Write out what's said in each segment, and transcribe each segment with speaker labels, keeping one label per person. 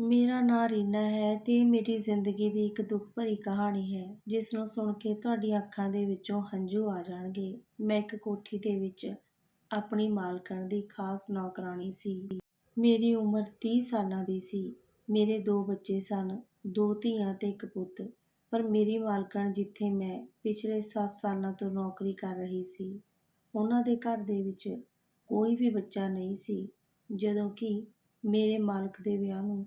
Speaker 1: ਮੇਰਾ ਨਾਂ ਰੀਨਾ ਹੈ ਤੇ ਮੇਰੀ ਜ਼ਿੰਦਗੀ ਦੀ ਇੱਕ ਦੁੱਖ ਭਰੀ ਕਹਾਣੀ ਹੈ ਜਿਸ ਨੂੰ ਸੁਣ ਕੇ ਤੁਹਾਡੀਆਂ ਅੱਖਾਂ ਦੇ ਵਿੱਚੋਂ ਹੰਝੂ ਆ ਜਾਣਗੇ। ਮੈਂ ਇੱਕ ਕੋਠੀ ਦੇ ਵਿੱਚ ਆਪਣੀ ਮਾਲਕਣ ਦੀ ਖਾਸ ਨੌਕਰਾਣੀ ਸੀ। ਮੇਰੀ ਉਮਰ 30 ਸਾਲਾਂ ਦੀ ਸੀ। ਮੇਰੇ ਦੋ ਬੱਚੇ ਸਨ, ਦੋ ਧੀਆਂ ਤੇ ਇੱਕ ਪੁੱਤ। ਪਰ ਮੇਰੀ ਮਾਲਕਣ ਜਿੱਥੇ ਮੈਂ ਪਿਛਲੇ 7 ਸਾਲਾਂ ਤੋਂ ਨੌਕਰੀ ਕਰ ਰਹੀ ਸੀ, ਉਹਨਾਂ ਦੇ ਘਰ ਦੇ ਵਿੱਚ ਕੋਈ ਵੀ ਬੱਚਾ ਨਹੀਂ ਸੀ। ਜਦੋਂ ਕਿ ਮੇਰੇ ਮਾਲਕ ਦੇ ਵਿਆਹ ਨੂੰ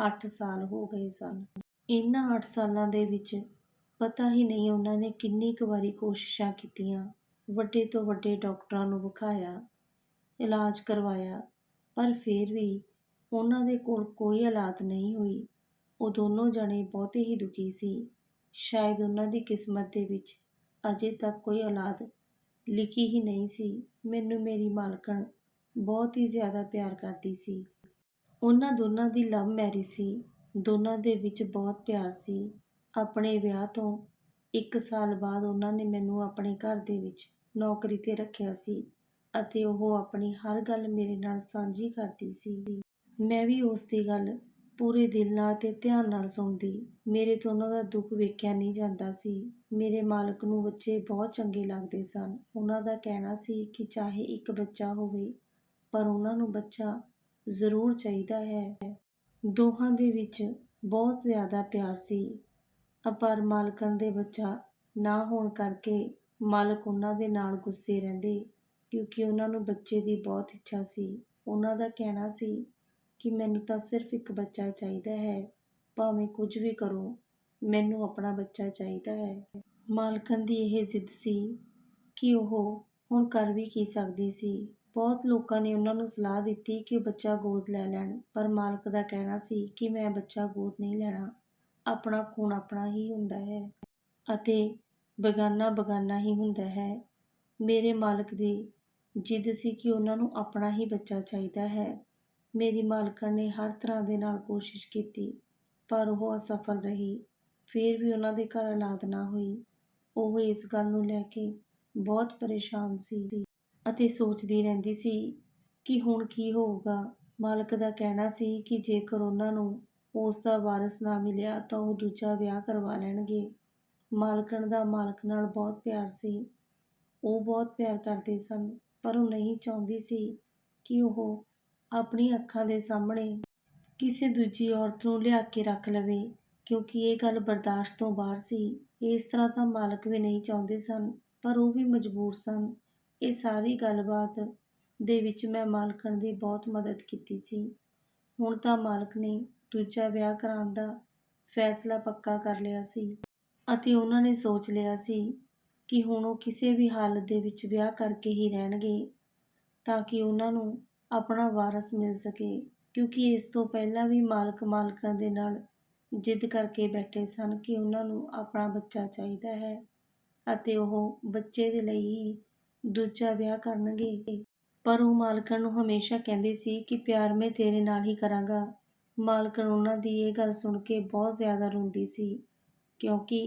Speaker 1: 8 ਸਾਲ ਹੋ ਗਏ ਸਨ। ਇਹਨਾਂ 8 ਸਾਲਾਂ ਦੇ ਵਿੱਚ ਪਤਾ ਹੀ ਨਹੀਂ ਉਹਨਾਂ ਨੇ ਕਿੰਨੀ ਕੁ ਵਾਰੀ ਕੋਸ਼ਿਸ਼ਾਂ ਕੀਤੀਆਂ। ਵੱਡੇ ਤੋਂ ਵੱਡੇ ਡਾਕਟਰਾਂ ਨੂੰ ਵਿਖਾਇਆ, ਇਲਾਜ ਕਰਵਾਇਆ, ਪਰ ਫਿਰ ਵੀ ਉਹਨਾਂ ਦੇ ਕੋਲ ਕੋਈ ਔਲਾਦ ਨਹੀਂ ਹੋਈ। ਉਹ ਦੋਨੋਂ ਜਣੇ ਬਹੁਤੇ ਹੀ ਦੁਖੀ ਸੀ। ਸ਼ਾਇਦ ਉਹਨਾਂ ਦੀ ਕਿਸਮਤ ਦੇ ਵਿੱਚ ਅਜੇ ਤੱਕ ਕੋਈ ਔਲਾਦ ਲਿਖੀ ਹੀ ਨਹੀਂ ਸੀ। ਮੈਨੂੰ ਮੇਰੀ ਮਾਲਕਣ ਬਹੁਤ ਹੀ ਜ਼ਿਆਦਾ ਪਿਆਰ ਕਰਦੀ ਸੀ। ਉਹਨਾਂ ਦੋਨਾਂ ਦੀ ਲਵ ਮੈਰਿਜ ਸੀ। ਦੋਨਾਂ ਦੇ ਵਿੱਚ ਬਹੁਤ ਪਿਆਰ ਸੀ। ਆਪਣੇ ਵਿਆਹ ਤੋਂ ਇੱਕ ਸਾਲ ਬਾਅਦ ਉਹਨਾਂ ਨੇ ਮੈਨੂੰ ਆਪਣੇ ਘਰ ਦੇ ਵਿੱਚ ਨੌਕਰੀ ਤੇ ਰੱਖਿਆ ਸੀ ਅਤੇ ਉਹ ਆਪਣੀ ਹਰ ਗੱਲ ਮੇਰੇ ਨਾਲ ਸਾਂਝੀ ਕਰਦੀ ਸੀ। ਮੈਂ ਵੀ ਉਸ ਦੀ ਗੱਲ ਪੂਰੇ ਦਿਲ ਨਾਲ ਤੇ ਧਿਆਨ ਨਾਲ ਸੁਣਦੀ। ਮੇਰੇ ਤੋਂ ਉਹਨਾਂ ਦਾ ਦੁੱਖ ਵੇਖਿਆ ਨਹੀਂ ਜਾਂਦਾ ਸੀ। ਮੇਰੇ ਮਾਲਕ ਨੂੰ ਬੱਚੇ ਬਹੁਤ ਚੰਗੇ ਲੱਗਦੇ ਸਨ। ਉਹਨਾਂ ਦਾ ਕਹਿਣਾ ਸੀ ਕਿ ਚਾਹੇ ਇੱਕ ਬੱਚਾ ਹੋਵੇ, ਪਰ ਉਹਨਾਂ ਨੂੰ ਬੱਚਾ ਜ਼ਰੂਰ ਚਾਹੀਦਾ ਹੈ। ਦੋਹਾਂ ਦੇ ਵਿੱਚ ਬਹੁਤ ਜ਼ਿਆਦਾ ਪਿਆਰ ਸੀ। ਪਰ ਮਾਲਕਨ ਦੇ ਬੱਚਾ ਨਾ ਹੋਣ ਕਰਕੇ ਮਾਲਕ ਉਹਨਾਂ ਦੇ ਨਾਲ ਗੁੱਸੇ ਰਹਿੰਦੇ ਕਿਉਂਕਿ ਉਹਨਾਂ ਨੂੰ ਬੱਚੇ ਦੀ ਬਹੁਤ ਇੱਛਾ ਸੀ। ਉਹਨਾਂ ਦਾ ਕਹਿਣਾ ਸੀ ਕਿ ਮੈਨੂੰ ਤਾਂ ਸਿਰਫ ਇੱਕ ਬੱਚਾ ਚਾਹੀਦਾ ਹੈ, ਭਾਵੇਂ ਕੁਝ ਵੀ ਕਰੋ, ਮੈਨੂੰ ਆਪਣਾ ਬੱਚਾ ਚਾਹੀਦਾ ਹੈ। ਮਾਲਕਨ ਦੀ ਇਹ ਜ਼ਿੱਦ ਸੀ ਕਿ ਉਹ ਹੁਣ ਕਰ ਵੀ ਕੀ ਸਕਦੀ ਸੀ। ਬਹੁਤ ਲੋਕਾਂ ਨੇ ਉਹਨਾਂ ਨੂੰ ਸਲਾਹ ਦਿੱਤੀ ਕਿ ਬੱਚਾ ਗੋਦ ਲੈ ਲੈਣ, ਪਰ ਮਾਲਕ ਦਾ ਕਹਿਣਾ ਸੀ ਕਿ ਮੈਂ ਬੱਚਾ ਗੋਦ ਨਹੀਂ ਲੈਣਾ। ਆਪਣਾ ਖੂਨ ਆਪਣਾ ਹੀ ਹੁੰਦਾ ਹੈ ਅਤੇ ਬਗਾਨਾ ਬਗਾਨਾ ਹੀ ਹੁੰਦਾ ਹੈ। ਮੇਰੇ ਮਾਲਕ ਦੀ ਜਿੱਦ ਸੀ ਕਿ ਉਹਨਾਂ ਨੂੰ ਆਪਣਾ ਹੀ ਬੱਚਾ ਚਾਹੀਦਾ ਹੈ। ਮੇਰੀ ਮਾਲਕਣ ਨੇ ਹਰ ਤਰ੍ਹਾਂ ਦੇ ਨਾਲ ਕੋਸ਼ਿਸ਼ ਕੀਤੀ, ਪਰ ਉਹ ਅਸਫਲ ਰਹੀ। ਫਿਰ ਵੀ ਉਹਨਾਂ ਦੇ ਘਰ ਔਲਾਦ ਨਾ ਹੋਈ। ਉਹ ਇਸ ਗੱਲ ਨੂੰ ਲੈ ਕੇ ਬਹੁਤ ਪਰੇਸ਼ਾਨ ਸੀ। ਅਤੇ ਸੋਚਦੀ ਰਹਿੰਦੀ ਸੀ ਕਿ ਹੁਣ ਕੀ ਹੋਊਗਾ। ਮਾਲਕ ਦਾ ਕਹਿਣਾ ਸੀ ਕਿ ਜੇਕਰ ਉਹਨਾਂ ਨੂੰ ਉਸ ਦਾ ਵਾਰਿਸ ਨਾ ਮਿਲਿਆ ਤਾਂ ਉਹ ਦੂਜਾ ਵਿਆਹ ਕਰਵਾ ਲੈਣਗੇ। ਮਾਲਕਣ ਦਾ ਮਾਲਕ ਨਾਲ ਬਹੁਤ ਪਿਆਰ ਸੀ। ਉਹ ਬਹੁਤ ਪਿਆਰ ਕਰਦੇ ਸਨ, ਪਰ ਉਹ ਨਹੀਂ ਚਾਹੁੰਦੀ ਸੀ ਕਿ ਉਹ ਆਪਣੀ ਅੱਖਾਂ ਦੇ ਸਾਹਮਣੇ ਕਿਸੇ ਦੂਜੀ ਔਰਤ ਨੂੰ ਲਿਆ ਕੇ ਰੱਖ ਲਵੇ, ਕਿਉਂਕਿ ਇਹ ਗੱਲ ਬਰਦਾਸ਼ਤ ਤੋਂ ਬਾਹਰ ਸੀ। ਇਸ ਤਰ੍ਹਾਂ ਤਾਂ ਮਾਲਕ ਵੀ ਨਹੀਂ ਚਾਹੁੰਦੇ ਸਨ, ਪਰ ਉਹ ਵੀ ਮਜਬੂਰ ਸਨ। ਇਹ ਸਾਰੀ ਗੱਲਬਾਤ ਦੇ ਵਿੱਚ ਮੈਂ ਮਾਲਕਣ ਦੀ ਬਹੁਤ ਮਦਦ ਕੀਤੀ ਸੀ। ਹੁਣ ਤਾਂ ਮਾਲਕ ਨੇ ਦੂਜਾ ਵਿਆਹ ਕਰਾਉਣ ਦਾ ਫੈਸਲਾ ਪੱਕਾ ਕਰ ਲਿਆ ਸੀ ਅਤੇ ਉਹਨਾਂ ਨੇ ਸੋਚ ਲਿਆ ਸੀ ਕਿ ਹੁਣ ਉਹ ਕਿਸੇ ਵੀ ਹਾਲਤ ਦੇ ਵਿੱਚ ਵਿਆਹ ਕਰਕੇ ਹੀ ਰਹਿਣਗੇ ਤਾਂ ਕਿ ਉਹਨਾਂ ਨੂੰ ਆਪਣਾ ਵਾਰਸ ਮਿਲ ਸਕੇ, ਕਿਉਂਕਿ ਇਸ ਤੋਂ ਪਹਿਲਾਂ ਵੀ ਮਾਲਕ ਮਾਲਕਾਂ ਦੇ ਨਾਲ ਜਿੱਦ ਕਰਕੇ ਬੈਠੇ ਸਨ ਕਿ ਉਹਨਾਂ ਨੂੰ ਆਪਣਾ ਬੱਚਾ ਚਾਹੀਦਾ ਹੈ ਅਤੇ ਉਹ ਬੱਚੇ ਦੇ ਲਈ ਹੀ ਦੂਜਾ ਵਿਆਹ ਕਰਨਗੇ। ਪਰ ਉਹ ਮਾਲਕਣ ਨੂੰ ਹਮੇਸ਼ਾ ਕਹਿੰਦੇ ਸੀ ਕਿ ਪਿਆਰ ਮੈਂ ਤੇਰੇ ਨਾਲ ਹੀ ਕਰਾਂਗਾ। ਮਾਲਕਣ ਉਹਨਾਂ ਦੀ ਇਹ ਗੱਲ ਸੁਣ ਕੇ ਬਹੁਤ ਜ਼ਿਆਦਾ ਰੋਂਦੀ ਸੀ, ਕਿਉਂਕਿ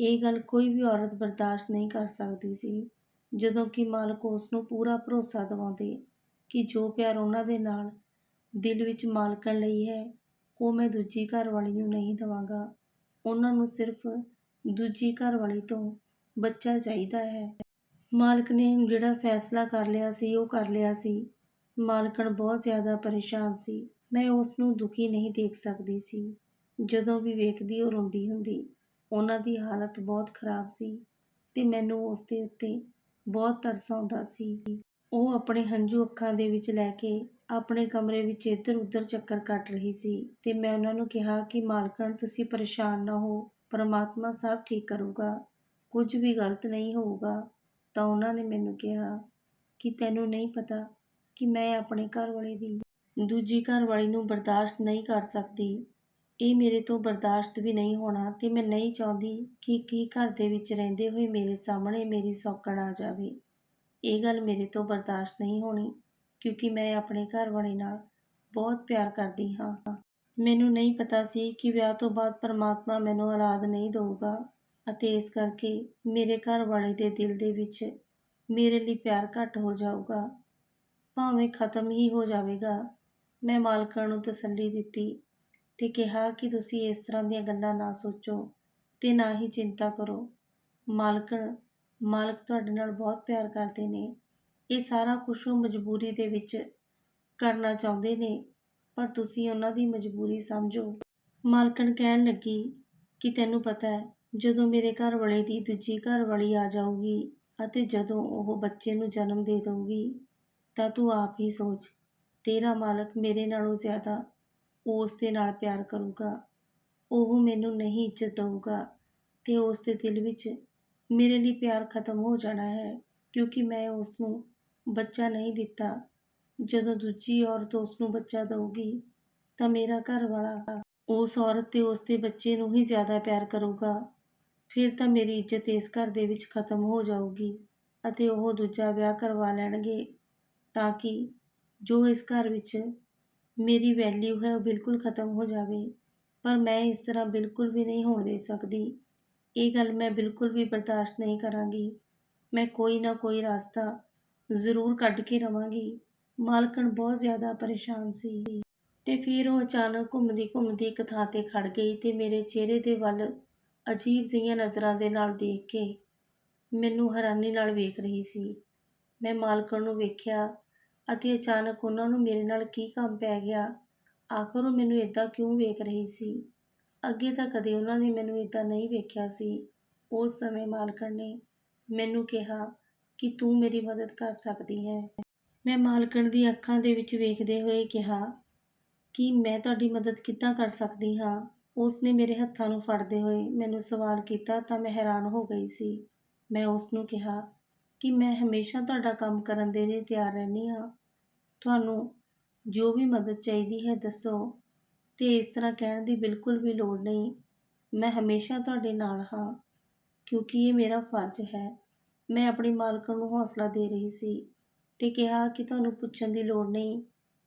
Speaker 1: ਇਹ ਗੱਲ ਕੋਈ ਵੀ ਔਰਤ ਬਰਦਾਸ਼ਤ ਨਹੀਂ ਕਰ ਸਕਦੀ ਸੀ। ਜਦੋਂ ਕਿ ਮਾਲਕ ਉਸ ਨੂੰ ਪੂਰਾ ਭਰੋਸਾ ਦਿਵਾਉਂਦੇ ਕਿ ਜੋ ਪਿਆਰ ਉਹਨਾਂ ਦੇ ਨਾਲ ਦਿਲ ਵਿੱਚ ਮਾਲਕਣ ਲਈ ਹੈ, ਉਹ ਮੈਂ ਦੂਜੀ ਘਰਵਾਲੀ ਨੂੰ ਨਹੀਂ ਦਵਾਂਗਾ। ਉਹਨਾਂ ਨੂੰ ਸਿਰਫ ਦੂਜੀ ਘਰਵਾਲੀ ਤੋਂ ਬੱਚਾ ਚਾਹੀਦਾ ਹੈ। ਮਾਲਕ ਨੇ ਜਿਹੜਾ ਫੈਸਲਾ ਕਰ ਲਿਆ ਸੀ, ਉਹ ਕਰ ਲਿਆ ਸੀ। ਮਾਲਕਣ ਬਹੁਤ ਜ਼ਿਆਦਾ ਪਰੇਸ਼ਾਨ ਸੀ। ਮੈਂ ਉਸ ਨੂੰ ਦੁਖੀ ਨਹੀਂ ਦੇਖ ਸਕਦੀ ਸੀ। ਜਦੋਂ ਵੀ ਵੇਖਦੀ, ਉਹ ਰੋਂਦੀ ਹੁੰਦੀ। ਉਹਨਾਂ ਦੀ ਹਾਲਤ ਬਹੁਤ ਖਰਾਬ ਸੀ ਤੇ ਮੈਨੂੰ ਉਸ ਦੇ ਉੱਤੇ ਬਹੁਤ ਤਰਸ ਆਉਂਦਾ ਸੀ। ਉਹ ਆਪਣੇ ਹੰਝੂ ਅੱਖਾਂ ਦੇ ਵਿੱਚ ਲੈ ਕੇ ਆਪਣੇ ਕਮਰੇ ਵਿੱਚ ਇੱਧਰ ਉੱਧਰ ਚੱਕਰ ਕੱਟ ਰਹੀ ਸੀ ਤੇ ਮੈਂ ਉਹਨਾਂ ਨੂੰ ਕਿਹਾ ਕਿ, ਮਾਲਕਣ, ਤੁਸੀਂ ਪਰੇਸ਼ਾਨ ਨਾ ਹੋ। ਪਰਮਾਤਮਾ ਸਭ ਠੀਕ ਕਰੂਗਾ। ਕੁਝ ਵੀ ਗਲਤ ਨਹੀਂ ਹੋਊਗਾ। ਤਾਂ ਉਹਨਾਂ ਨੇ ਮੈਨੂੰ ਕਿਹਾ ਕਿ ਤੈਨੂੰ ਨਹੀਂ ਪਤਾ ਕਿ ਮੈਂ ਆਪਣੇ ਘਰ ਵਾਲੇ ਦੀ ਦੂਜੀ ਘਰਵਾਲੀ ਨੂੰ ਬਰਦਾਸ਼ਤ ਨਹੀਂ ਕਰ ਸਕਦੀ। ਇਹ ਮੇਰੇ ਤੋਂ ਬਰਦਾਸ਼ਤ ਵੀ ਨਹੀਂ ਹੋਣਾ ਤੇ ਮੈਂ ਨਹੀਂ ਚਾਹੁੰਦੀ ਕਿ ਕੀ ਘਰ ਦੇ ਵਿੱਚ ਰਹਿੰਦੇ ਹੋਏ ਮੇਰੇ ਸਾਹਮਣੇ ਮੇਰੀ ਸੌਕਣ ਆ ਜਾਵੇ। ਇਹ ਗੱਲ ਮੇਰੇ ਤੋਂ ਬਰਦਾਸ਼ਤ ਨਹੀਂ ਹੋਣੀ ਕਿਉਂਕਿ ਮੈਂ ਆਪਣੇ ਘਰਵਾਲੇ ਨਾਲ ਬਹੁਤ ਪਿਆਰ ਕਰਦੀ ਹਾਂ। ਮੈਨੂੰ ਨਹੀਂ ਪਤਾ ਸੀ ਕਿ ਵਿਆਹ ਤੋਂ ਬਾਅਦ ਪਰਮਾਤਮਾ ਮੈਨੂੰ ਔਲਾਦ ਨਹੀਂ ਦੇਊਗਾ। ਅਤੇ ਇਸ ਕਰਕੇ ਮੇਰੇ ਘਰ ਵਾਲੇ ਦੇ ਦਿਲ ਦੇ ਵਿੱਚ ਮੇਰੇ ਲਈ ਪਿਆਰ ਘੱਟ ਹੋ ਜਾਊਗਾ। ਭਾਵੇਂ ਖਤਮ ਹੀ ਹੋ ਜਾਵੇਗਾ। ਮੈਂ ਮਾਲਕਣ ਨੂੰ ਤਸੱਲੀ ਦਿੱਤੀ ਤੇ ਕਿਹਾ ਕਿ ਤੁਸੀਂ ਇਸ ਤਰ੍ਹਾਂ ਦੀਆਂ ਗੱਲਾਂ ਨਾ ਸੋਚੋ ਤੇ ਨਾ ਹੀ ਚਿੰਤਾ ਕਰੋ। ਮਾਲਕਣ, ਮਾਲਕ ਤੁਹਾਡੇ ਨਾਲ ਬਹੁਤ ਪਿਆਰ ਕਰਦੇ ਨੇ। ਇਹ ਸਾਰਾ ਕੁਝ ਉਹ ਮਜਬੂਰੀ ਦੇ ਵਿੱਚ ਕਰਨਾ ਚਾਹੁੰਦੇ ਨੇ, ਪਰ ਤੁਸੀਂ ਉਹਨਾਂ ਦੀ ਮਜਬੂਰੀ ਸਮਝੋ। ਮਾਲਕਣ ਕਹਿਣ ਲੱਗੀ ਕਿ ਤੈਨੂੰ ਪਤਾ ਹੈ ਜਦੋਂ ਮੇਰੇ ਘਰ ਵਾਲੇ ਦੀ ਦੂਜੀ ਘਰ ਵਾਲੀ ਆ ਜਾਊਗੀ ਅਤੇ ਜਦੋਂ ਉਹ ਬੱਚੇ ਨੂੰ ਜਨਮ ਦੇ ਦਊਗੀ, ਤਾਂ ਤੂੰ ਆਪ ਹੀ ਸੋਚ, ਤੇਰਾ ਮਾਲਕ ਮੇਰੇ ਨਾਲੋਂ ਜ਼ਿਆਦਾ ਉਸ ਦੇ ਨਾਲ ਪਿਆਰ ਕਰੂਗਾ। ਉਹ ਮੈਨੂੰ ਨਹੀਂ ਇੱਜ਼ਤ ਦਊਗਾ ਤੇ ਉਸ ਦੇ ਦਿਲ ਵਿੱਚ ਮੇਰੇ ਲਈ ਪਿਆਰ ਖਤਮ ਹੋ ਜਾਣਾ ਹੈ, ਕਿਉਂਕਿ ਮੈਂ ਉਸ ਨੂੰ ਬੱਚਾ ਨਹੀਂ ਦਿੱਤਾ। ਜਦੋਂ ਦੂਜੀ ਔਰਤ ਉਸ ਨੂੰ ਬੱਚਾ ਦਊਗੀ, ਤਾਂ ਮੇਰਾ ਘਰ ਵਾਲਾ ਉਸ ਔਰਤ ਤੇ ਉਸ ਦੇ ਬੱਚੇ ਨੂੰ ਹੀ ਜ਼ਿਆਦਾ ਪਿਆਰ ਕਰੂਗਾ। ਫਿਰ ਤਾਂ ਮੇਰੀ ਇੱਜ਼ਤ ਇਸ ਘਰ ਦੇ ਵਿੱਚ ਖਤਮ ਹੋ ਜਾਊਗੀ ਅਤੇ ਉਹ ਦੂਜਾ ਵਿਆਹ ਕਰਵਾ ਲੈਣਗੇ ਤਾਂ ਕਿ ਜੋ ਇਸ ਘਰ ਵਿੱਚ ਮੇਰੀ ਵੈਲਿਊ ਹੈ ਉਹ ਬਿਲਕੁਲ ਖਤਮ ਹੋ ਜਾਵੇ। ਪਰ ਮੈਂ ਇਸ ਤਰ੍ਹਾਂ ਬਿਲਕੁਲ ਵੀ ਨਹੀਂ ਹੋਣ ਦੇ ਸਕਦੀ। ਇਹ ਗੱਲ ਮੈਂ ਬਿਲਕੁਲ ਵੀ ਬਰਦਾਸ਼ਤ ਨਹੀਂ ਕਰਾਂਗੀ। ਮੈਂ ਕੋਈ ਨਾ ਕੋਈ ਰਸਤਾ ਜ਼ਰੂਰ ਕੱਢ ਕੇ ਰਵਾਂਗੀ। ਮਾਲਕਣ ਬਹੁਤ ਜ਼ਿਆਦਾ ਪਰੇਸ਼ਾਨ ਸੀ। ਤੇ ਫਿਰ ਉਹ ਅਚਾਨਕ ਘੁੰਮਦੀ ਘੁੰਮਦੀ ਇੱਕ ਥਾਂ ਤੇ ਖੜ ਗਈ ਤੇ ਮੇਰੇ ਚਿਹਰੇ ਦੇ ਵੱਲ ਅਜੀਬ ਜਿਹੀਆਂ ਨਜ਼ਰਾਂ ਦੇ ਨਾਲ ਦੇਖ ਕੇ ਮੈਨੂੰ ਹੈਰਾਨੀ ਨਾਲ ਵੇਖ ਰਹੀ ਸੀ। ਮੈਂ ਮਾਲਕਣ ਨੂੰ ਵੇਖਿਆ ਅਤੇ ਅਚਾਨਕ ਉਹਨਾਂ ਨੂੰ ਮੇਰੇ ਨਾਲ ਕੀ ਕੰਮ ਪੈ ਗਿਆ, ਆਖਰ ਉਹ ਮੈਨੂੰ ਇਦਾਂ ਕਿਉਂ ਵੇਖ ਰਹੀ ਸੀ? ਅੱਗੇ ਤਾਂ ਕਦੇ ਉਹਨਾਂ ਨੇ ਮੈਨੂੰ ਇਦਾਂ ਨਹੀਂ ਵੇਖਿਆ ਸੀ। ਉਸ ਸਮੇਂ ਮਾਲਕਣ ਨੇ ਮੈਨੂੰ ਕਿਹਾ ਕਿ ਤੂੰ ਮੇਰੀ ਮਦਦ ਕਰ ਸਕਦੀ ਹੈ। ਮੈਂ ਮਾਲਕਣ ਦੀ ਅੱਖਾਂ ਦੇ ਵਿੱਚ ਵੇਖਦੇ ਹੋਏ ਕਿਹਾ ਕਿ ਮੈਂ ਤੁਹਾਡੀ ਮਦਦ ਕਿੱਦਾਂ ਕਰ ਸਕਦੀ ਹਾਂ? ਉਸ ਨੇ ਮੇਰੇ ਹੱਥਾਂ ਨੂੰ ਫੜਦੇ ਹੋਏ ਮੈਨੂੰ ਸਵਾਲ ਕੀਤਾ ਤਾਂ ਮੈਂ ਹੈਰਾਨ ਹੋ ਗਈ ਸੀ। ਮੈਂ ਉਸ ਨੂੰ ਕਿਹਾ ਕਿ ਮੈਂ ਹਮੇਸ਼ਾ ਤੁਹਾਡਾ ਕੰਮ ਕਰਨ ਦੇ ਲਈ ਤਿਆਰ ਰਹਿੰਦੀ ਹਾਂ। ਤੁਹਾਨੂੰ ਜੋ ਵੀ ਮਦਦ ਚਾਹੀਦੀ ਹੈ ਦੱਸੋ ਤੇ ਇਸ ਤਰ੍ਹਾਂ ਕਹਿਣ ਦੀ ਬਿਲਕੁਲ ਵੀ ਲੋੜ ਨਹੀਂ। ਮੈਂ ਹਮੇਸ਼ਾ ਤੁਹਾਡੇ ਨਾਲ ਹਾਂ, ਕਿਉਂਕਿ ਇਹ ਮੇਰਾ ਫਰਜ਼ ਹੈ। ਮੈਂ ਆਪਣੀ ਮਾਲਕਣ ਨੂੰ ਹੌਸਲਾ ਦੇ ਰਹੀ ਸੀ ਤੇ ਕਿਹਾ ਕਿ ਤੁਹਾਨੂੰ ਪੁੱਛਣ ਦੀ ਲੋੜ ਨਹੀਂ।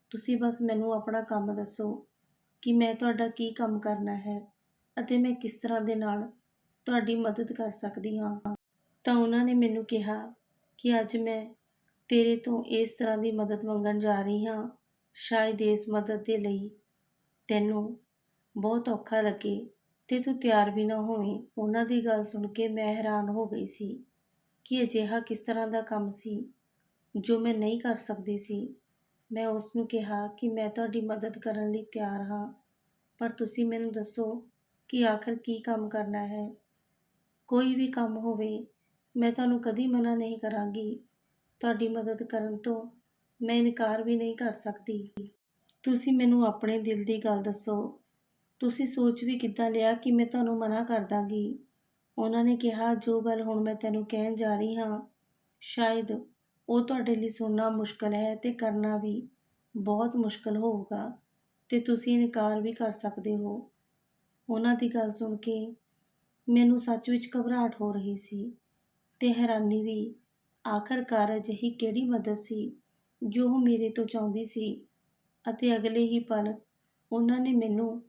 Speaker 1: ਤੁਸੀਂ ਬਸ ਮੈਨੂੰ ਆਪਣਾ ਕੰਮ ਦੱਸੋ। ਕਿ ਮੈਂ ਤੁਹਾਡਾ ਕੀ ਕੰਮ ਕਰਨਾ ਹੈ ਅਤੇ ਮੈਂ ਕਿਸ ਤਰ੍ਹਾਂ ਦੇ ਨਾਲ ਤੁਹਾਡੀ ਮਦਦ ਕਰ ਸਕਦੀ ਹਾਂ। ਤਾਂ ਉਹਨਾਂ ਨੇ ਮੈਨੂੰ ਕਿਹਾ ਕਿ ਅੱਜ ਮੈਂ ਤੇਰੇ ਤੋਂ ਇਸ ਤਰ੍ਹਾਂ ਦੀ ਮਦਦ ਮੰਗਣ ਜਾ ਰਹੀ ਹਾਂ। ਸ਼ਾਇਦ ਇਸ ਮਦਦ ਦੇ ਲਈ ਤੈਨੂੰ ਬਹੁਤ ਔਖਾ ਲੱਗੇ ਤੇ ਤੂੰ ਤਿਆਰ ਵੀ ਨਾ ਹੋਵੇਂ। ਉਹਨਾਂ ਦੀ ਗੱਲ ਸੁਣ ਕੇ ਮੈਂ ਹੈਰਾਨ ਹੋ ਗਈ ਸੀ ਕਿ ਅਜਿਹਾ ਕਿਸ ਤਰ੍ਹਾਂ ਦਾ ਕੰਮ ਸੀ ਜੋ ਮੈਂ ਨਹੀਂ ਕਰ ਸਕਦੀ ਸੀ। ਮੈਂ ਉਸ ਨੂੰ ਕਿਹਾ ਕਿ ਮੈਂ ਤੁਹਾਡੀ ਮਦਦ ਕਰਨ ਲਈ ਤਿਆਰ ਹਾਂ, ਪਰ ਤੁਸੀਂ ਮੈਨੂੰ ਦੱਸੋ ਕਿ ਆਖਰ ਕੀ ਕੰਮ ਕਰਨਾ ਹੈ। ਕੋਈ ਵੀ ਕੰਮ ਹੋਵੇ, ਮੈਂ ਤੁਹਾਨੂੰ ਕਦੀ ਮਨਾ ਨਹੀਂ ਕਰਾਂਗੀ। ਤੁਹਾਡੀ ਮਦਦ ਕਰਨ ਤੋਂ ਮੈਂ ਇਨਕਾਰ ਵੀ ਨਹੀਂ ਕਰ ਸਕਦੀ। ਤੁਸੀਂ ਮੈਨੂੰ ਆਪਣੇ ਦਿਲ ਦੀ ਗੱਲ ਦੱਸੋ। ਤੁਸੀਂ ਸੋਚ ਵੀ ਕਿੱਦਾਂ ਲਿਆ ਕਿ ਮੈਂ ਤੁਹਾਨੂੰ ਮਨਾ ਕਰ ਦਾਂਗੀ? ਉਹਨਾਂ ਨੇ ਕਿਹਾ, ਜੋ ਗੱਲ ਹੁਣ ਮੈਂ ਤੈਨੂੰ ਕਹਿਣ ਜਾ ਰਹੀ ਹਾਂ, ਸ਼ਾਇਦ ਉਹ ਤੁਹਾਡੇ ਲਈ ਸੁਣਨਾ ਮੁਸ਼ਕਲ ਹੈ ਤੇ ਕਰਨਾ ਵੀ ਬਹੁਤ ਮੁਸ਼ਕਲ ਹੋਊਗਾ ਤੇ ਤੁਸੀਂ ਇਨਕਾਰ ਵੀ ਕਰ ਸਕਦੇ ਹੋ। ਉਹਨਾਂ ਦੀ ਗੱਲ ਸੁਣ ਕੇ ਮੈਨੂੰ ਸੱਚ ਵਿੱਚ ਘਬਰਾਹਟ ਹੋ ਰਹੀ ਸੀ ਤੇ ਹੈਰਾਨੀ ਵੀ ਆਖਰਕਾਰ ਅਜਿਹੀ ਕਿਹੜੀ ਮਦਦ ਸੀ ਜੋ ਉਹ ਮੇਰੇ ਤੋਂ ਚਾਹੁੰਦੀ ਸੀ ਅਤੇ ਅਗਲੇ ਹੀ ਪਲ ਉਹਨਾਂ ਨੇ ਮੈਨੂੰ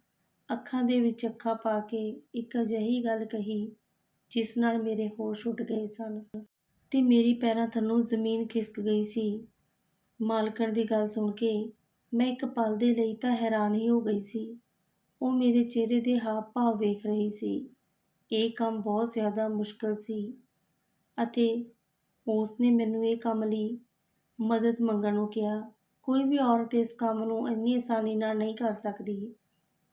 Speaker 1: ਅੱਖਾਂ ਦੇ ਵਿੱਚ ਅੱਖਾਂ ਪਾ ਕੇ ਇੱਕ ਅਜਿਹੀ ਗੱਲ ਕਹੀ ਜਿਸ ਨਾਲ ਮੇਰੇ ਹੋਸ਼ ਉੱਡ ਗਏ ਸਨ। ਤੇ ਮੇਰੀ ਪੈਰਾਂ ਥੱਲੋਂ ਜ਼ਮੀਨ ਖਿਸਕ ਗਈ ਸੀ। ਮਾਲਕਣ ਦੀ ਗੱਲ ਸੁਣ ਕੇ ਮੈਂ ਇੱਕ ਪਲ ਦੇ ਲਈ ਤਾਂ ਹੈਰਾਨ ਹੀ ਹੋ ਗਈ ਸੀ। ਉਹ ਮੇਰੇ ਚਿਹਰੇ ਦੇ ਹਾਵ ਭਾਵ ਵੇਖ ਰਹੀ ਸੀ। ਇਹ ਕੰਮ ਬਹੁਤ ਜ਼ਿਆਦਾ ਮੁਸ਼ਕਲ ਸੀ ਅਤੇ ਉਸ ਨੇ ਮੈਨੂੰ ਇਹ ਕੰਮ ਲਈ ਮਦਦ ਮੰਗਣ ਨੂੰ ਕਿਹਾ, ਕੋਈ ਵੀ ਔਰਤ ਇਸ ਕੰਮ ਨੂੰ ਇੰਨੀ ਆਸਾਨੀ ਨਾਲ ਨਹੀਂ ਕਰ ਸਕਦੀ।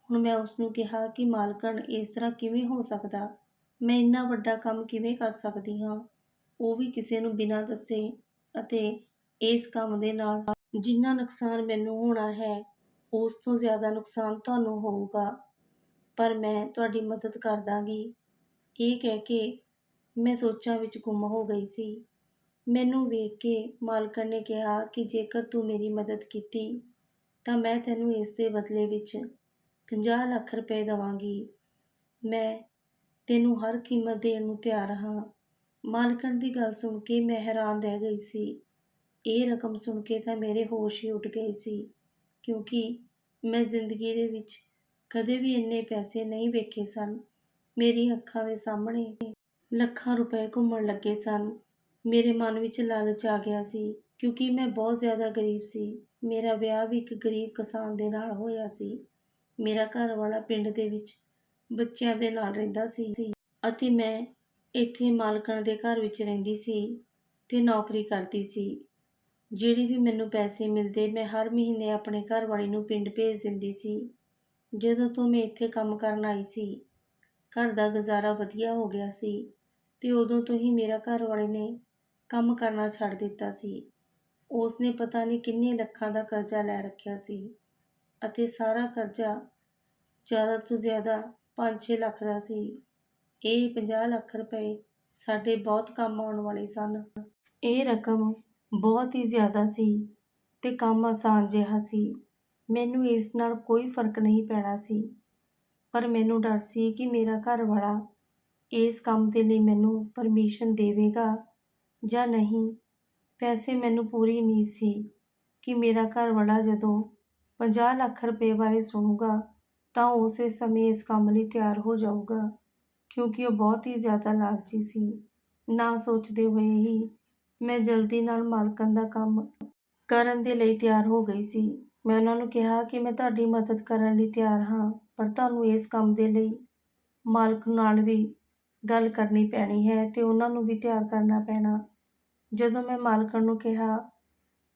Speaker 1: ਹੁਣ ਮੈਂ ਉਸ ਨੂੰ ਕਿਹਾ ਕਿ ਮਾਲਕਣ ਇਸ ਤਰ੍ਹਾਂ ਕਿਵੇਂ ਹੋ ਸਕਦਾ? ਮੈਂ ਇੰਨਾ ਵੱਡਾ ਕੰਮ ਕਿਵੇਂ ਕਰ ਸਕਦੀ ਹਾਂ? ਉਹ ਵੀ ਕਿਸੇ ਨੂੰ ਬਿਨਾਂ ਦੱਸੇ ਅਤੇ ਇਸ ਕੰਮ ਦੇ ਨਾਲ ਜਿੰਨਾ ਨੁਕਸਾਨ ਮੈਨੂੰ ਹੋਣਾ ਹੈ, ਉਸ ਤੋਂ ਜ਼ਿਆਦਾ ਨੁਕਸਾਨ ਤੁਹਾਨੂੰ ਹੋਊਗਾ। ਪਰ ਮੈਂ ਤੁਹਾਡੀ ਮਦਦ ਕਰ ਦਾਂਗੀ ਇਹ ਕਹਿ ਕੇ ਮੈਂ ਸੋਚਾਂ ਵਿੱਚ ਗੁੰਮ ਹੋ ਗਈ ਸੀ। ਮੈਨੂੰ ਵੇਖ ਕੇ ਮਾਲਕਣ ਨੇ ਕਿਹਾ ਕਿ ਜੇਕਰ ਤੂੰ ਮੇਰੀ ਮਦਦ ਕੀਤੀ, ਤਾਂ ਮੈਂ ਤੈਨੂੰ ਇਸ ਦੇ ਬਦਲੇ ਵਿੱਚ 50 ਲੱਖ ਰੁਪਏ ਦੇਵਾਂਗੀ। ਮੈਂ ਤੈਨੂੰ ਹਰ ਕੀਮਤ ਦੇਣ ਨੂੰ ਤਿਆਰ ਹਾਂ। ਮਾਲਕਣ ਦੀ ਗੱਲ ਸੁਣ ਕੇ ਮੈਂ ਹੈਰਾਨ ਰਹਿ ਗਈ ਸੀ। ਇਹ ਰਕਮ ਸੁਣ ਕੇ ਤਾਂ ਮੇਰੇ ਹੋਸ਼ ਹੀ ਉੱਡ ਗਏ ਸੀ, ਕਿਉਂਕਿ ਮੈਂ ਜ਼ਿੰਦਗੀ ਦੇ ਵਿੱਚ ਕਦੇ ਵੀ ਇੰਨੇ ਪੈਸੇ ਨਹੀਂ ਵੇਖੇ ਸਨ। ਮੇਰੀ ਅੱਖਾਂ ਦੇ ਸਾਹਮਣੇ ਲੱਖਾਂ ਰੁਪਏ ਘੁੰਮਣ ਲੱਗੇ ਸਨ। ਮੇਰੇ ਮਨ ਵਿੱਚ ਲਾਲਚ ਆ ਗਿਆ ਸੀ, ਕਿਉਂਕਿ ਮੈਂ ਬਹੁਤ ਜ਼ਿਆਦਾ ਗਰੀਬ ਸੀ। ਮੇਰਾ ਵਿਆਹ ਵੀ ਇੱਕ ਗਰੀਬ ਕਿਸਾਨ ਦੇ ਨਾਲ ਹੋਇਆ ਸੀ। ਮੇਰਾ ਘਰ ਵਾਲਾ ਪਿੰਡ ਦੇ ਵਿੱਚ ਬੱਚਿਆਂ ਦੇ ਨਾਲ ਰਹਿੰਦਾ ਸੀ। ਅਤੇ ਮੈਂ ਇੱਥੇ ਮਾਲਕਣ ਦੇ ਘਰ ਵਿੱਚ ਰਹਿੰਦੀ ਸੀ ਤੇ ਨੌਕਰੀ ਕਰਦੀ ਸੀ। ਜਿਹੜੇ ਵੀ ਮੈਨੂੰ ਪੈਸੇ ਮਿਲਦੇ, ਮੈਂ ਹਰ ਮਹੀਨੇ ਆਪਣੇ ਘਰ ਵਾਲੇ ਨੂੰ ਪਿੰਡ ਭੇਜ ਦਿੰਦੀ ਸੀ। ਜਦੋਂ ਤੋਂ ਮੈਂ ਇੱਥੇ ਕੰਮ ਕਰਨ ਆਈ ਸੀ, ਘਰ ਦਾ ਗੁਜ਼ਾਰਾ ਵਧੀਆ ਹੋ ਗਿਆ ਸੀ ਤੇ ਉਦੋਂ ਤੋਂ ਹੀ ਮੇਰਾ ਘਰ ਵਾਲੇ ਨੇ ਕੰਮ ਕਰਨਾ ਛੱਡ ਦਿੱਤਾ ਸੀ। ਉਸ ਨੇ ਪਤਾ ਨਹੀਂ ਕਿੰਨੇ ਲੱਖਾਂ ਦਾ ਕਰਜ਼ਾ ਲੈ ਰੱਖਿਆ ਸੀ ਅਤੇ ਸਾਰਾ ਕਰਜ਼ਾ ਜ਼ਿਆਦਾ ਤੋਂ ਜ਼ਿਆਦਾ 5-6 ਲੱਖ ਦਾ ਸੀ। ਇਹ 50 ਲੱਖ ਰੁਪਏ ਸਾਡੇ ਬਹੁਤ ਕੰਮ ਆਉਣ ਵਾਲੇ ਸਨ। ਇਹ ਰਕਮ ਬਹੁਤ ਹੀ ਜ਼ਿਆਦਾ ਸੀ ਤੇ ਕੰਮ ਆਸਾਨ ਜਿਹਾ ਸੀ। ਮੈਨੂੰ ਇਸ ਨਾਲ ਕੋਈ ਫ਼ਰਕ ਨਹੀਂ ਪੈਣਾ ਸੀ। ਪਰ ਮੈਨੂੰ ਡਰ ਸੀ ਕਿ ਮੇਰਾ ਘਰ ਵਾਲਾ ਇਸ ਕੰਮ ਦੇ ਲਈ ਮੈਨੂੰ ਪਰਮਿਸ਼ਨ ਦੇਵੇਗਾ ਜਾਂ ਨਹੀਂ। ਪੈਸੇ ਮੈਨੂੰ ਪੂਰੀ ਉਮੀਦ ਸੀ ਕਿ ਮੇਰਾ ਘਰ ਵਾਲਾ ਜਦੋਂ 50 ਲੱਖ ਰੁਪਏ ਬਾਰੇ ਸੁਣੂਗਾ ਤਾਂ ਉਸੇ ਸਮੇਂ ਇਸ ਕੰਮ ਲਈ ਤਿਆਰ ਹੋ ਜਾਊਗਾ। ਕਿਉਂਕਿ ਉਹ ਬਹੁਤ ਹੀ ਜ਼ਿਆਦਾ ਲਾਲਚੀ ਸੀ। ਨਾ ਸੋਚਦੇ ਹੋਏ ਹੀ ਮੈਂ ਜਲਦੀ ਨਾਲ ਮਾਲਕਨ ਦਾ ਕੰਮ ਕਰਨ ਦੇ ਲਈ ਤਿਆਰ ਹੋ ਗਈ ਸੀ। ਮੈਂ ਉਹਨਾਂ ਨੂੰ ਕਿਹਾ ਕਿ ਮੈਂ ਤੁਹਾਡੀ ਮਦਦ ਕਰਨ ਲਈ ਤਿਆਰ ਹਾਂ, ਪਰ ਤੁਹਾਨੂੰ ਇਸ ਕੰਮ ਦੇ ਲਈ ਮਾਲਕ ਨਾਲ ਵੀ ਗੱਲ ਕਰਨੀ ਪੈਣੀ ਹੈ ਤੇ ਉਹਨਾਂ ਨੂੰ ਵੀ ਤਿਆਰ ਕਰਨਾ ਪੈਣਾ। ਜਦੋਂ ਮੈਂ ਮਾਲਕਣ ਨੂੰ ਕਿਹਾ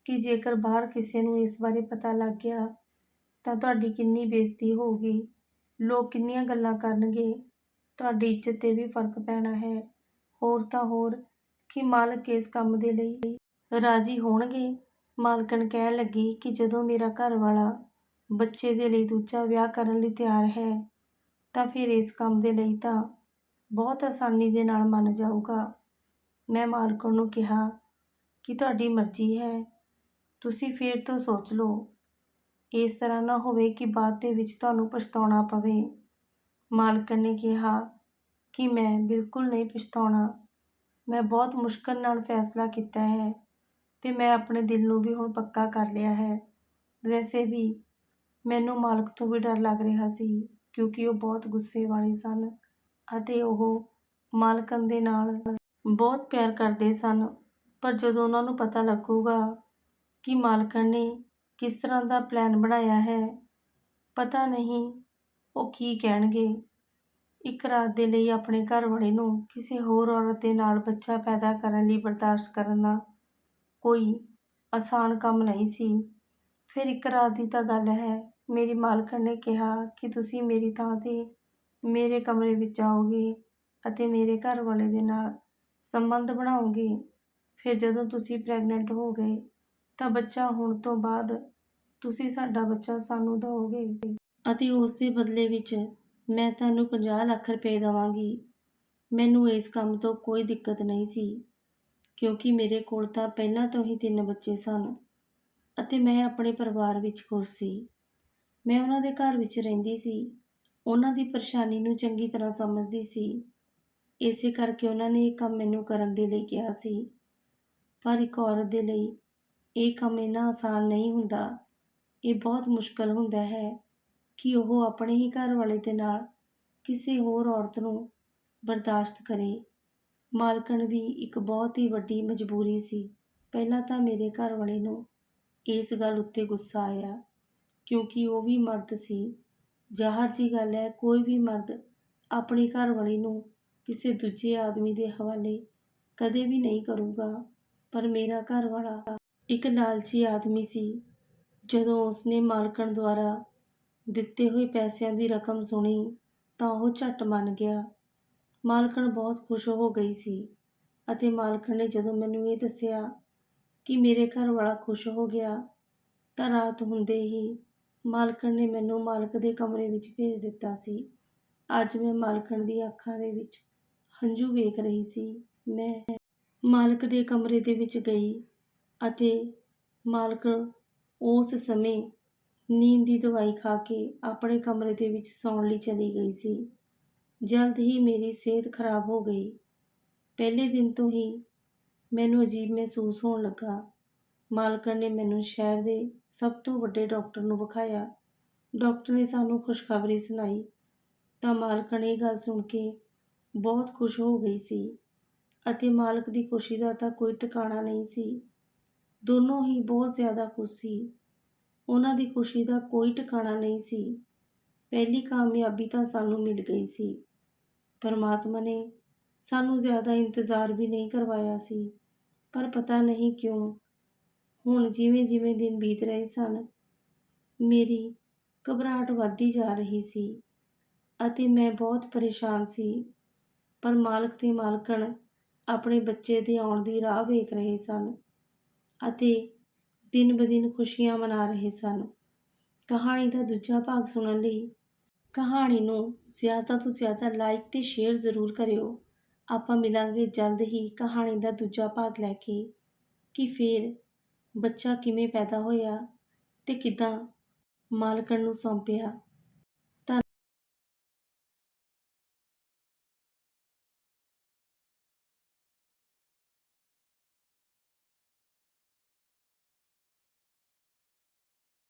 Speaker 1: ਕਿ ਜੇਕਰ ਬਾਹਰ ਕਿਸੇ ਨੂੰ ਇਸ ਬਾਰੇ ਪਤਾ ਲੱਗ ਗਿਆ ਤਾਂ ਤੁਹਾਡੀ ਕਿੰਨੀ ਬੇਇੱਜ਼ਤੀ ਹੋਊਗੀ, ਲੋਕ ਕਿੰਨੀਆਂ ਗੱਲਾਂ ਕਰਨਗੇ ਤੁਹਾਡੀ ਇੱਜ਼ਤ 'ਤੇ ਵੀ ਫ਼ਰਕ ਪੈਣਾ ਹੈ। ਹੋਰ ਤਾਂ ਹੋਰ, ਕਿ ਮਾਲਕ ਇਸ ਕੰਮ ਦੇ ਲਈ ਰਾਜ਼ੀ ਹੋਣਗੇ? ਮਾਲਕਣ ਕਹਿਣ ਲੱਗੀ ਕਿ ਜਦੋਂ ਮੇਰਾ ਘਰ ਵਾਲਾ ਬੱਚੇ ਦੇ ਲਈ ਦੂਜਾ ਵਿਆਹ ਕਰਨ ਲਈ ਤਿਆਰ ਹੈ, ਤਾਂ ਫਿਰ ਇਸ ਕੰਮ ਦੇ ਲਈ ਤਾਂ ਬਹੁਤ ਆਸਾਨੀ ਦੇ ਨਾਲ ਮੰਨ ਜਾਊਗਾ। ਮੈਂ ਮਾਲਕਣ ਨੂੰ ਕਿਹਾ ਕਿ ਤੁਹਾਡੀ ਮਰਜ਼ੀ ਹੈ। ਤੁਸੀਂ ਫੇਰ ਤੋਂ ਸੋਚ ਲਓ। ਇਸ ਤਰ੍ਹਾਂ ਨਾ ਹੋਵੇ ਕਿ ਬਾਅਦ ਦੇ ਵਿੱਚ ਤੁਹਾਨੂੰ ਪਛਤਾਉਣਾ ਪਵੇ। ਮਾਲਕਣ ਨੇ ਕਿਹਾ ਕਿ ਮੈਂ ਬਿਲਕੁਲ ਨਹੀਂ ਪਛਤਾਉਣਾ। ਮੈਂ ਬਹੁਤ ਮੁਸ਼ਕਲ ਨਾਲ ਫੈਸਲਾ ਕੀਤਾ ਹੈ ਅਤੇ ਮੈਂ ਆਪਣੇ ਦਿਲ ਨੂੰ ਵੀ ਹੁਣ ਪੱਕਾ ਕਰ ਲਿਆ ਹੈ। ਵੈਸੇ ਵੀ ਮੈਨੂੰ ਮਾਲਕ ਤੋਂ ਵੀ ਡਰ ਲੱਗ ਰਿਹਾ ਸੀ ਕਿਉਂਕਿ ਉਹ ਬਹੁਤ ਗੁੱਸੇ ਵਾਲੇ ਸਨ ਅਤੇ ਉਹ ਮਾਲਕਨ ਦੇ ਨਾਲ ਬਹੁਤ ਪਿਆਰ ਕਰਦੇ ਸਨ। ਪਰ ਜਦੋਂ ਉਹਨਾਂ ਨੂੰ ਪਤਾ ਲੱਗੂਗਾ ਕਿ ਮਾਲਕਣ ਨੇ ਕਿਸ ਤਰ੍ਹਾਂ ਦਾ ਪਲਾਨ ਬਣਾਇਆ ਹੈ, ਪਤਾ ਨਹੀਂ ਉਹ ਕੀ ਕਹਿਣਗੇ? ਇੱਕ ਰਾਤ ਦੇ ਲਈ ਆਪਣੇ ਘਰ ਵਾਲੇ ਨੂੰ ਕਿਸੇ ਹੋਰ ਔਰਤ ਦੇ ਨਾਲ ਬੱਚਾ ਪੈਦਾ ਕਰਨ ਲਈ ਬਰਦਾਸ਼ਤ ਕਰਨਾ ਕੋਈ ਆਸਾਨ ਕੰਮ ਨਹੀਂ ਸੀ। ਫਿਰ ਇੱਕ ਰਾਤ ਦੀ ਤਾਂ ਗੱਲ ਹੈ, ਮੇਰੀ ਮਾਲਕਣ ਨੇ ਕਿਹਾ ਕਿ ਤੁਸੀਂ ਮੇਰੀ ਥਾਂ 'ਤੇ ਮੇਰੇ ਕਮਰੇ ਵਿੱਚ ਆਓਗੇ ਅਤੇ ਮੇਰੇ ਘਰ ਵਾਲੇ ਦੇ ਨਾਲ ਸੰਬੰਧ ਬਣਾਓਗੇ। ਫਿਰ ਜਦੋਂ ਤੁਸੀਂ ਪ੍ਰੈਗਨੈਂਟ ਹੋ ਗਏ ਤਾਂ ਬੱਚਾ ਹੋਣ ਤੋਂ ਬਾਅਦ ਤੁਸੀਂ ਸਾਡਾ ਬੱਚਾ ਸਾਨੂੰ ਦਿਓਗੇ ਅਤੇ ਉਸ ਦੇ ਬਦਲੇ ਵਿੱਚ ਮੈਂ ਤੁਹਾਨੂੰ 50 ਲੱਖ ਰੁਪਏ ਦੇਵਾਂਗੀ। ਮੈਨੂੰ ਇਸ ਕੰਮ ਤੋਂ ਕੋਈ ਦਿੱਕਤ ਨਹੀਂ ਸੀ, ਕਿਉਂਕਿ ਮੇਰੇ ਕੋਲ ਤਾਂ ਪਹਿਲਾਂ ਤੋਂ ਹੀ ਤਿੰਨ ਬੱਚੇ ਸਨ ਅਤੇ ਮੈਂ ਆਪਣੇ ਪਰਿਵਾਰ ਵਿੱਚ ਖੁਸ਼ ਸੀ। ਮੈਂ ਉਹਨਾਂ ਦੇ ਘਰ ਵਿੱਚ ਰਹਿੰਦੀ ਸੀ। ਉਹਨਾਂ ਦੀ ਪਰੇਸ਼ਾਨੀ ਨੂੰ ਚੰਗੀ ਤਰ੍ਹਾਂ ਸਮਝਦੀ ਸੀ। ਇਸੇ ਕਰਕੇ ਉਹਨਾਂ ਨੇ ਇਹ ਕੰਮ ਮੈਨੂੰ ਕਰਨ ਦੇ ਲਈ ਕਿਹਾ ਸੀ। ਪਰ ਇੱਕ ਔਰਤ ਦੇ ਲਈ ਇਹ ਕੰਮ ਇੰਨਾ ਆਸਾਨ ਨਹੀਂ ਹੁੰਦਾ। ਇਹ ਬਹੁਤ ਮੁਸ਼ਕਲ ਹੁੰਦਾ ਹੈ। ਕਿ ਉਹ ਆਪਣੇ ਹੀ ਘਰ ਵਾਲੇ ਦੇ ਨਾਲ ਕਿਸੇ ਹੋਰ ਔਰਤ ਨੂੰ ਬਰਦਾਸ਼ਤ ਕਰੇ। ਮਾਲਕਣ ਵੀ ਇੱਕ ਬਹੁਤ ਹੀ ਵੱਡੀ ਮਜਬੂਰੀ ਸੀ। ਪਹਿਲਾਂ ਤਾਂ ਮੇਰੇ ਘਰ ਵਾਲੇ ਨੂੰ ਇਸ ਗੱਲ ਉੱਤੇ ਗੁੱਸਾ ਆਇਆ, ਕਿਉਂਕਿ ਉਹ ਵੀ ਮਰਦ ਸੀ। ਜ਼ਾਹਰ ਜੀ ਗੱਲ ਹੈ, ਕੋਈ ਵੀ ਮਰਦ ਆਪਣੀ ਘਰ ਵਾਲੀ ਨੂੰ ਕਿਸੇ ਦੂਜੇ ਆਦਮੀ ਦੇ ਹਵਾਲੇ ਕਦੇ ਵੀ ਨਹੀਂ ਕਰੂਗਾ। ਪਰ ਮੇਰਾ ਘਰ ਵਾਲਾ ਇੱਕ ਲਾਲਚੀ ਆਦਮੀ ਸੀ। ਜਦੋਂ ਉਸਨੇ ਮਾਲਕਣ ਦੁਆਰਾ ਦਿੱਤੇ ਹੋਏ ਪੈਸਿਆਂ ਦੀ ਰਕਮ ਸੁਣੀ ਤਾਂ ਉਹ ਝੱਟ ਮੰਨ ਗਿਆ। ਮਾਲਕਣ ਬਹੁਤ ਖੁਸ਼ ਹੋ ਗਈ ਸੀ ਅਤੇ ਮਾਲਕਣ ਨੇ ਜਦੋਂ ਮੈਨੂੰ ਇਹ ਦੱਸਿਆ ਕਿ ਮੇਰੇ ਘਰ ਵਾਲਾ ਖੁਸ਼ ਹੋ ਗਿਆ ਤਾਂ ਰਾਤ ਹੁੰਦੇ ਹੀ ਮਾਲਕਣ ਨੇ ਮੈਨੂੰ ਮਾਲਕ ਦੇ ਕਮਰੇ ਵਿੱਚ ਭੇਜ ਦਿੱਤਾ ਸੀ। ਅੱਜ ਮੈਂ ਮਾਲਕਣ ਦੀ ਅੱਖਾਂ ਦੇ ਵਿੱਚ ਹੰਝੂ ਵੇਖ ਰਹੀ ਸੀ। ਮੈਂ ਮਾਲਕ ਦੇ ਕਮਰੇ ਦੇ ਵਿੱਚ ਗਈ ਅਤੇ ਮਾਲਕ ਉਸ ਸਮੇਂ ਨੀਂਦ ਦੀ ਦਵਾਈ ਖਾ ਕੇ ਆਪਣੇ ਕਮਰੇ ਦੇ ਵਿੱਚ ਸੌਣ ਲਈ ਚਲੀ ਗਈ ਸੀ। ਜਲਦ ਹੀ ਮੇਰੀ ਸਿਹਤ ਖਰਾਬ ਹੋ ਗਈ। ਪਹਿਲੇ ਦਿਨ ਤੋਂ ਹੀ ਮੈਨੂੰ ਅਜੀਬ ਮਹਿਸੂਸ ਹੋਣ ਲੱਗਾ। ਮਾਲਕਣ ਨੇ ਮੈਨੂੰ ਸ਼ਹਿਰ ਦੇ ਸਭ ਤੋਂ ਵੱਡੇ ਡਾਕਟਰ ਨੂੰ ਵਿਖਾਇਆ। ਡਾਕਟਰ ਨੇ ਸਾਨੂੰ ਖੁਸ਼ਖਬਰੀ ਸੁਣਾਈ। ਤਾਂ ਮਾਲਕਣ ਇਹ ਗੱਲ ਸੁਣ ਕੇ ਬਹੁਤ ਖੁਸ਼ ਹੋ ਗਈ ਸੀ ਅਤੇ ਮਾਲਕ ਦੀ ਖੁਸ਼ੀ ਦਾ ਤਾਂ ਕੋਈ ਟਿਕਾਣਾ ਨਹੀਂ ਸੀ। ਦੋਨੋਂ ਹੀ ਬਹੁਤ ਜ਼ਿਆਦਾ ਖੁਸ਼ ਸੀ। ਉਹਨਾਂ ਦੀ ਖੁਸ਼ੀ ਦਾ ਕੋਈ ਟਿਕਾਣਾ ਨਹੀਂ ਸੀ। ਪਹਿਲੀ ਕਾਮਯਾਬੀ ਤਾਂ ਸਾਨੂੰ ਮਿਲ ਗਈ ਸੀ। ਪਰਮਾਤਮਾ ਨੇ ਸਾਨੂੰ ਜ਼ਿਆਦਾ ਇੰਤਜ਼ਾਰ ਵੀ ਨਹੀਂ ਕਰਵਾਇਆ ਸੀ। ਪਰ ਪਤਾ ਨਹੀਂ ਕਿਉਂ, ਹੁਣ ਜਿਵੇਂ ਜਿਵੇਂ ਦਿਨ ਬੀਤ ਰਹੇ ਸਨ, ਮੇਰੀ ਘਬਰਾਹਟ ਵੱਧਦੀ ਜਾ ਰਹੀ ਸੀ ਅਤੇ ਮੈਂ ਬਹੁਤ ਪਰੇਸ਼ਾਨ ਸੀ। ਪਰ ਮਾਲਕ ਤੇ ਮਾਲਕਣ ਆਪਣੇ ਬੱਚੇ ਦੇ ਆਉਣ ਦੀ ਰਾਹ ਵੇਖ ਰਹੇ ਸਨ ਅਤੇ ਦਿਨ ਬਦਿਨ ਖੁਸ਼ੀਆਂ ਮਨਾ ਰਹੇ ਸਨ। ਕਹਾਣੀ ਦਾ ਦੂਜਾ ਭਾਗ ਸੁਣਨ ਲਈ ਕਹਾਣੀ ਨੂੰ ਜ਼ਿਆਦਾ ਤੋਂ ਜ਼ਿਆਦਾ ਲਾਈਕ ਤੇ ਸ਼ੇਅਰ ਜ਼ਰੂਰ ਕਰਿਓ। ਆਪਾਂ ਮਿਲਾਂਗੇ ਜਲਦ ਹੀ ਕਹਾਣੀ ਦਾ ਦੂਜਾ ਭਾਗ ਲੈ ਕੇ ਕਿ ਫਿਰ ਬੱਚਾ ਕਿਵੇਂ ਪੈਦਾ ਹੋਇਆ ਤੇ ਕਿਦਾਂ ਮਾਲਕਣ ਨੂੰ ਸੌਂਪਿਆ।